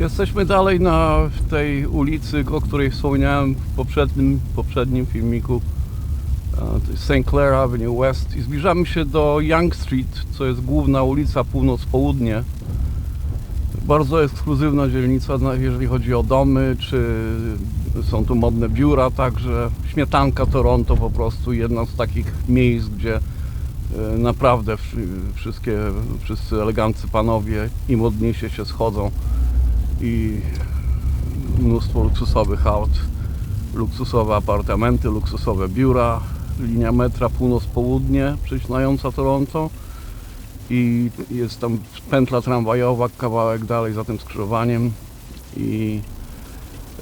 Jesteśmy dalej na tej ulicy, o której wspomniałem w poprzednim, poprzednim filmiku. E, To jest St. Clair Avenue West i zbliżamy się do Young Street, co jest główna ulica północ-południe. Bardzo ekskluzywna dzielnica, jeżeli chodzi o domy, czy są tu modne biura, także śmietanka Toronto po prostu, jedna z takich miejsc, gdzie e, naprawdę wszy- wszystkie, wszyscy eleganccy panowie i modniejsi się schodzą i mnóstwo luksusowych aut, luksusowe apartamenty, luksusowe biura, linia metra północ-południe przecinająca Toronto i jest tam pętla tramwajowa kawałek dalej za tym skrzyżowaniem i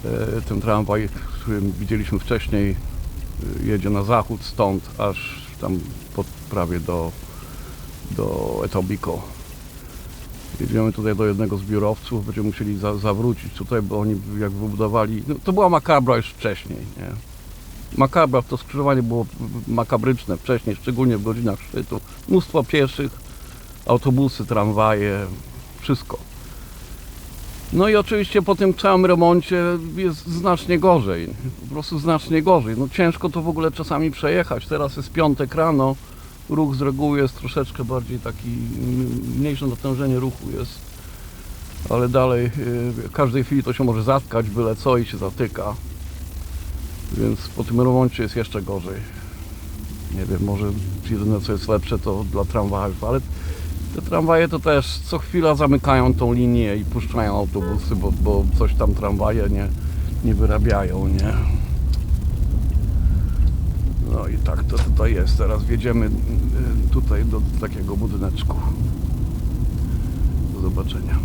e, ten tramwaj, którym widzieliśmy wcześniej e, jedzie na zachód stąd aż tam pod, prawie do, do Etobicoke. Jedziemy tutaj do jednego z biurowców, będziemy musieli za, zawrócić tutaj, bo oni jak wybudowali, no, to była makabra już wcześniej, nie? Makabra, to skrzyżowanie było makabryczne wcześniej, szczególnie w godzinach szczytu. Mnóstwo pieszych, autobusy, tramwaje, wszystko. No i oczywiście po tym całym remoncie jest znacznie gorzej, po prostu znacznie gorzej. No ciężko to w ogóle czasami przejechać. Teraz jest piątek rano, ruch z reguły jest troszeczkę bardziej taki, mniejsze natężenie ruchu jest, ale dalej y, w każdej chwili to się może zatkać, byle co i się zatyka. Więc po tym remoncie jest jeszcze gorzej. Nie wiem, może jedyne co jest lepsze to dla tramwajów, ale te tramwaje to też co chwila zamykają tą linię i puszczają autobusy, bo, bo coś tam tramwaje nie, nie wyrabiają, nie? No i tak to tutaj jest. Teraz wjedziemy y, tutaj do takiego budyneczku. Do zobaczenia.